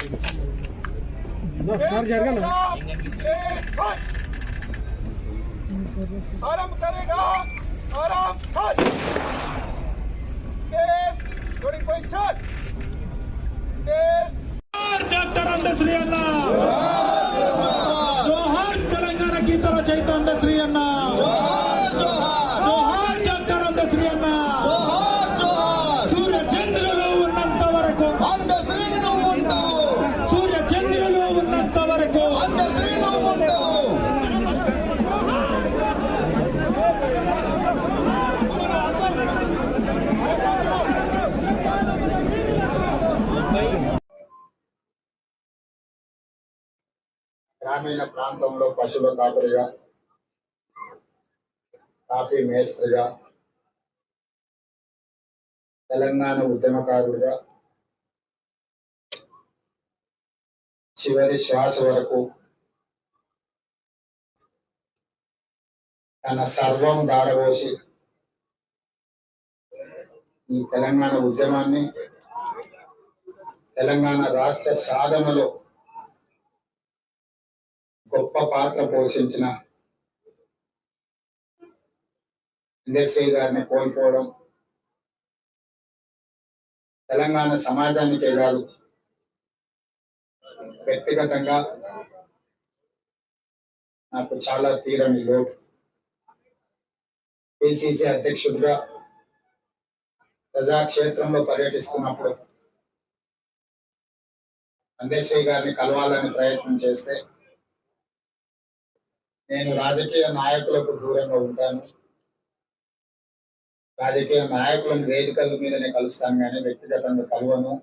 Sir जाएगा ना आराम करेगा आराम थोड़ी पोजिशन डॉक्टर अंदर सुनिया గ్రామీణ ప్రాంతంలో పశువుల కాపరిగా కాఫీ మేస్త్రిగా తెలంగాణ ఉద్యమకారుడిగా చివరి శ్వాస వరకు తన సర్వం దారబోసి ఈ తెలంగాణ ఉద్యమాన్ని తెలంగాణ రాష్ట్ర సాధనలో గొప్ప పాత్ర పోషించిన ఇండస్ట్రీ గారిని కోల్పోవడం తెలంగాణ సమాజానికే కాదు వ్యక్తిగతంగా నాకు చాలా తీరని లోటు. పిసిసి అధ్యక్షుడిగా ప్రజాక్షేత్రంలో పర్యటిస్తున్నప్పుడు అందేశ్రీ గారిని కలవాలని ప్రయత్నం చేస్తే నేను రాజకీయ నాయకులకు దూరంగా ఉంటాను. రాజకీయ నాయకులను వేదికల మీదనే కలుస్తాను కానీ వ్యక్తిగతంగా కలవను.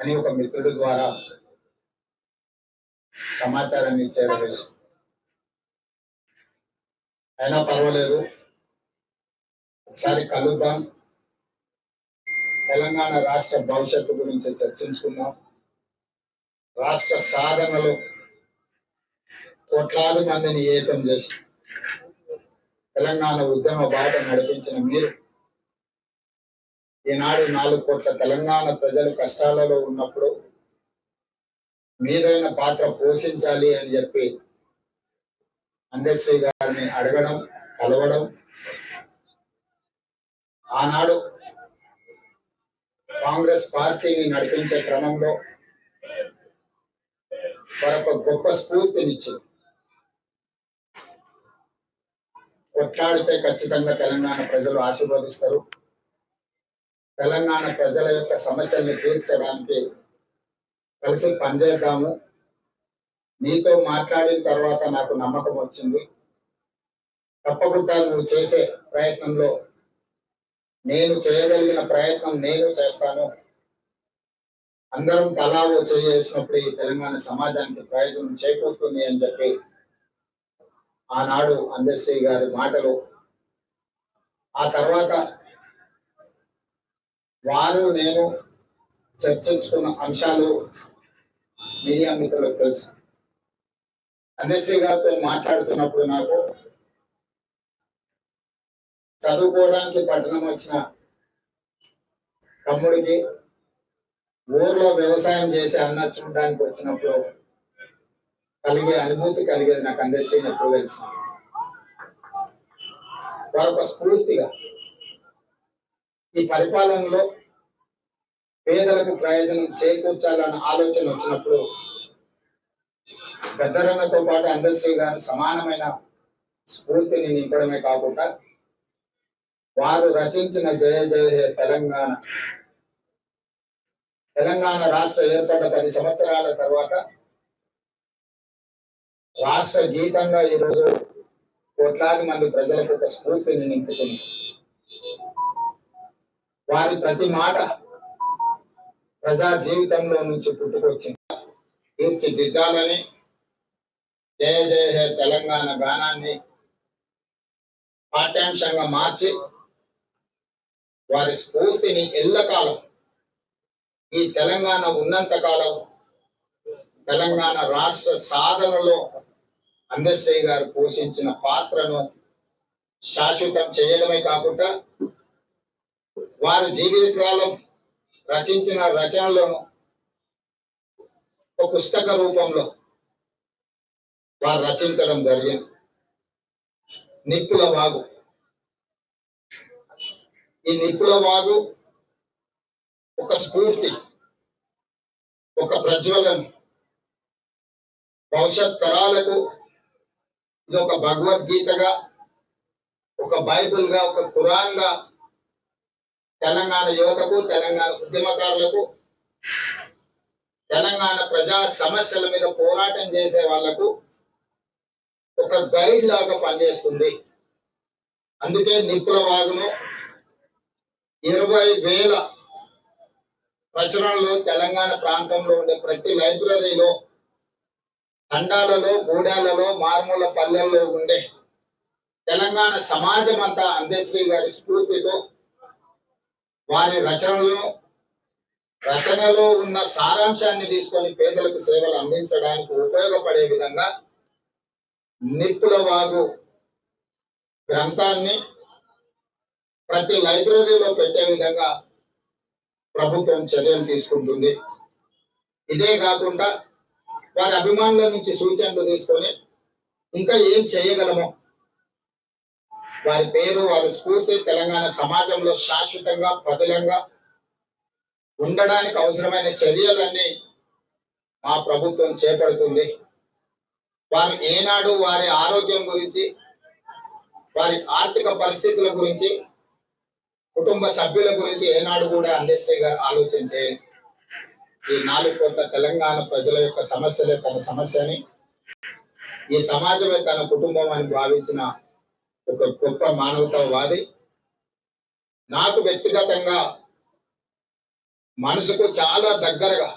అని ఒక మిత్రుడు ద్వారా సమాచారాన్ని ఇచ్చారు తెలుసు అయినా పర్వాలేదు. ఒకసారి కలుద్దాం. తెలంగాణ రాష్ట్ర భవిష్యత్తు గురించి చర్చించుకుందాం. రాష్ట్ర సాధనలో కోట్లాది మందిని ఏకం చేసి తెలంగాణ ఉద్యమ బాట నడిపించిన మీరు ఈనాడు నాలుగు కోట్ల తెలంగాణ ప్రజలు కష్టాలలో ఉన్నప్పుడు మీదైన పాత్ర పోషించాలి అని చెప్పి అంబేద్శ్రీ గారిని అడగడం కలవడం ఆనాడు కాంగ్రెస్ పార్టీని నడిపించే క్రమంలో మరొక గొప్ప స్ఫూర్తినిచ్చింది. కొట్లాడితే ఖచ్చితంగా తెలంగాణ ప్రజలు ఆశీర్వదిస్తారు. తెలంగాణ ప్రజల యొక్క సమస్యల్ని తీర్చడానికి కలిసి పనిచేద్దాము. నీతో మాట్లాడిన తర్వాత నాకు నమ్మకం వచ్చింది. తప్పకుండా నువ్వు చేసే ప్రయత్నంలో నేను చేయగలిగిన ప్రయత్నం నేను చేస్తాను. అందరం తలా ఓ చేసినప్పుడు ఈ తెలంగాణ సమాజానికి ప్రయోజనం చేకూరుతుంది అని చెప్పి ఆనాడు అందశ్రీ గారి మాటలు. ఆ తర్వాత వారు నేను చర్చించుకున్న అంశాలు మీడియా మిత్రులకు తెలుసు. అందశ్రీ గారితో మాట్లాడుతున్నప్పుడు నాకు చదువుకోవడానికి పట్టణం వచ్చిన తమ్ముడికి ఊర్లో వ్యవసాయం చేసే అన్న చూడడానికి వచ్చినప్పుడు కలిగే అనుభూతి కలిగేది నాకు అందశ్రీని ఎప్పుడు తెలుసు. వారొక స్ఫూర్తిగా ఈ పరిపాలనలో పేదలకు ప్రయోజనం చేకూర్చాలన్న ఆలోచన వచ్చినప్పుడు గద్దరన్నతో పాటు అందశ్రీ గారు సమానమైన స్ఫూర్తిని నింపడమే కాకుండా వారు రచించిన జయ జయ తెలంగాణ తెలంగాణ రాష్ట్ర ఏర్పడ్డ పది సంవత్సరాల తర్వాత రాష్ట్ర గీతంగా ఈరోజు కోట్లాది మంది ప్రజలకు ఒక స్ఫూర్తిని నింపుతుంది వారి ప్రతి మాట ప్రజా జీవితంలో నుంచి పుట్టుకొచ్చింది. తీర్చిదిద్దాలని జయ జయ హే తెలంగాణ గానాన్ని పాఠ్యాంశంగా మార్చి వారి స్ఫూర్తిని ఎల్లకాలం ఈ తెలంగాణ ఉన్నంత కాలం తెలంగాణ రాష్ట్ర సాధనలో అందశ్రీ గారు పోషించిన పాత్రను శాశ్వతం చేయడమే కాకుండా వారి జీవితకాలం రచించిన రచనలను ఒక పుస్తక రూపంలో వారు రచించడం జరిగింది. నిప్పుల వాగు ఈ నిప్పుల వాగు ఒక స్ఫూర్తి ఒక ప్రజ్వలన. భవిష్యత్ తరాలకు ఇది ఒక భగవద్గీతగా ఒక బైబిల్గా ఒక ఖురాన్గా తెలంగాణ యువతకు తెలంగాణ ఉద్యమకారులకు తెలంగాణ ప్రజా సమస్యల మీద పోరాటం చేసే వాళ్ళకు ఒక గైడ్ లాగా పనిచేస్తుంది. అందుకే నిపుల వాగును ఇరవై వేల ప్రచురణలు తెలంగాణ ప్రాంతంలో ఉండే ప్రతి లైబ్రరీలో తండాలలో గూడాలలో మారుమూల పల్లెల్లో ఉండే తెలంగాణ సమాజం అంతా అందశ్రీ గారి స్ఫూర్తితో వారి రచనలను రచనలో ఉన్న సారాంశాన్ని తీసుకొని పేదలకు సేవలు అందించడానికి ఉపయోగపడే విధంగా నిప్పుల వాగు గ్రంథాన్ని ప్రతి లైబ్రరీలో పెట్టే విధంగా ప్రభుత్వం చర్యలు తీసుకుంటుంది. ఇదే కాకుండా వారి అభిమానుల నుంచి సూచనలు తీసుకొని ఇంకా ఏం చేయగలమో? వారి పేరు వారి స్ఫూర్తి తెలంగాణ సమాజంలో శాశ్వతంగా పదిలంగా ఉండడానికి అవసరమైన చర్యలన్నీ మా ప్రభుత్వం చేపడుతుంది. వారు ఏనాడు వారి ఆరోగ్యం గురించి వారి ఆర్థిక పరిస్థితుల గురించి కుటుంబ సభ్యుల గురించి ఏనాడు కూడా అందేశ్రీ గారు ఆలోచన ఈ నాలుగు కోట్ల తెలంగాణ ప్రజల యొక్క సమస్యలే తన సమస్యని ఈ సమాజమే తన కుటుంబం అని భావించిన ఒక గొప్ప మానవతావాది నాకు వ్యక్తిగతంగా మనసుకు చాలా దగ్గరగా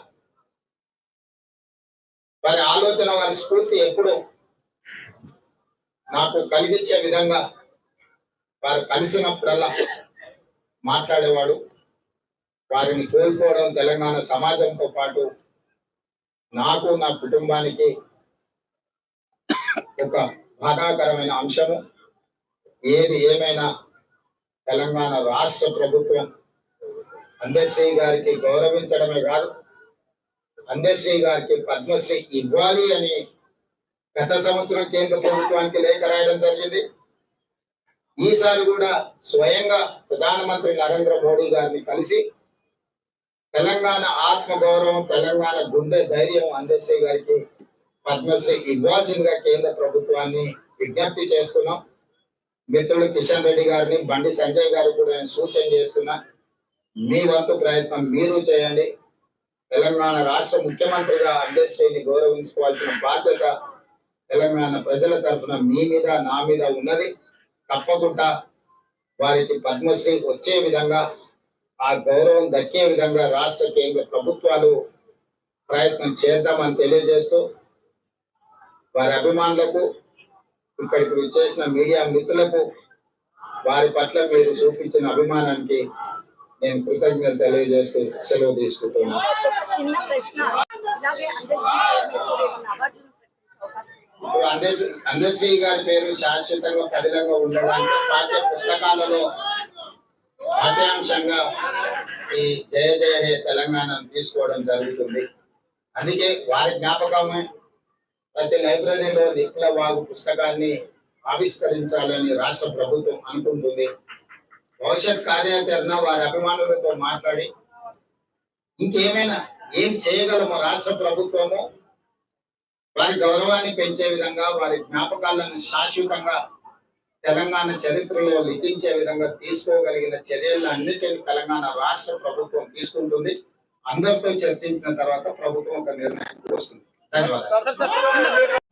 వారి ఆలోచన వారి స్ఫూర్తి ఎప్పుడు నాకు కలిగించే విధంగా వారు కలిసినప్పుడల్లా మాట్లాడేవాడు. వారిని కోల్పోవడం తెలంగాణ సమాజంతో పాటు నాకు నా కుటుంబానికి ఒక బాధాకరమైన అంశము. ఏది ఏమైనా తెలంగాణ రాష్ట్ర ప్రభుత్వం అందశ్రీ గారికి గౌరవించడమే కాదు అందశ్రీ గారికి పద్మశ్రీ ఇవ్వాలి అని గత సంవత్సరం కేంద్ర ప్రభుత్వానికి లేఖ రాయడం జరిగింది. ఈసారి కూడా స్వయంగా ప్రధానమంత్రి నరేంద్ర మోడీ గారిని కలిసి తెలంగాణ ఆత్మగౌరవం తెలంగాణ గుండె ధైర్యం అందశ్రీ గారికి పద్మశ్రీ ఇవ్వాల్సిందిగా కేంద్ర ప్రభుత్వాన్ని విజ్ఞప్తి చేస్తున్నాం. మిత్రుడు కిషన్ రెడ్డి గారిని బండి సంజయ్ గారికి కూడా నేను సూచన చేస్తున్నా. మీ వంతు ప్రయత్నం మీరు చేయండి. తెలంగాణ రాష్ట్ర ముఖ్యమంత్రిగా అందశ్రీని గౌరవించుకోవాల్సిన బాధ్యత తెలంగాణ ప్రజల తరఫున మీ మీద నా మీద ఉన్నది. తప్పకుండా వారికి పద్మశ్రీ వచ్చే విధంగా ఆ గౌరవం దక్కే విధంగా రాష్ట్ర కేంద్ర ప్రభుత్వాలు ప్రయత్నం చేద్దామని తెలియజేస్తూ వారి అభిమానులకు ఇక్కడికి విచ్చేసిన మీడియా మిత్రులకు వారి పట్ల మీరు చూపించిన అభిమానానికి నేను కృతజ్ఞతలు తెలియజేస్తూ సెలవు తీసుకుంటున్నాను. అందశ్రీ గారి పేరు శాశ్వతంగా పదిలంగా ఉండడానికి పాఠ్య పుస్తకాలలో పాఠ్యాంశంగా ఈ జయ జయ హే తెలంగాణను తీసుకోవడం జరుగుతుంది. అందుకే వారి జ్ఞాపకమే ప్రతి లైబ్రరీలో నిఖిల వాగు పుస్తకాన్ని ఆవిష్కరించాలని రాష్ట్ర ప్రభుత్వం అనుకుంటుంది. భవిష్యత్ కార్యాచరణ వారి అభిమానులతో మాట్లాడి ఇంకేమైనా ఏం చేయగలమో రాష్ట్ర ప్రభుత్వము వారి గౌరవాన్ని పెంచే విధంగా వారి జ్ఞాపకాలను శాశ్వతంగా తెలంగాణ చరిత్రలో లిఖించే విధంగా తీసుకోగలిగిన చర్యలు అన్నిటిని తెలంగాణ రాష్ట్ర ప్రభుత్వం తీసుకుంటుంది అందరితో చర్చించిన తర్వాత ప్రభుత్వం ఒక నిర్ణయానికి వస్తుంది ధన్యవాదాలు